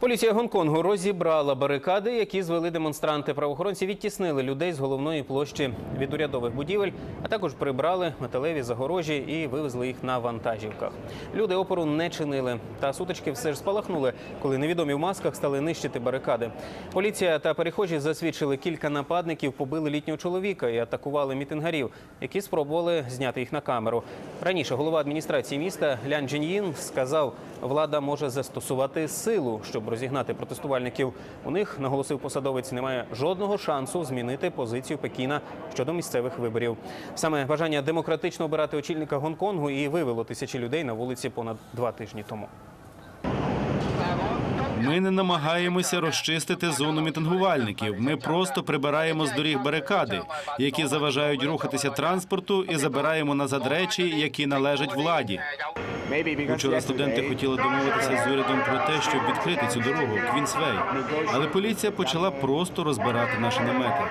Поліція Гонконгу розібрала барикади, які звели демонстранти. Правоохоронці відтіснили людей з головної площі від урядових будівель, а також прибрали металеві загорожі і вивезли їх на вантажівках. Люди опору не чинили, та сутички все ж спалахнули, коли невідомі в масках стали нищити барикади. Поліція та перехожі засвідчили кілька нападників, побили літнього чоловіка і атакували мітингарів, які спробували зняти їх на камеру. Раніше голова адміністрації міста Лян Джиньїн сказав, влада може застосувати силу, щоб розігнати протестувальників. У них наголосив посадовець, немає жодного шансу змінити позицію Пекіна щодо місцевих виборів. Саме бажання демократично обирати очільника Гонконгу і вивело тисячі людей на вулиці понад два тижні тому. Ми не намагаємося розчистити зону мітингувальників. Ми просто прибираємо з доріг барикади, які заважають рухатися транспорту, і забираємо назад речі, які належать владі. Вчора студенти хотіли домовитися з урядом про те, щоб відкрити цю дорогу Квінсвей, але поліція почала просто розбирати наші намети.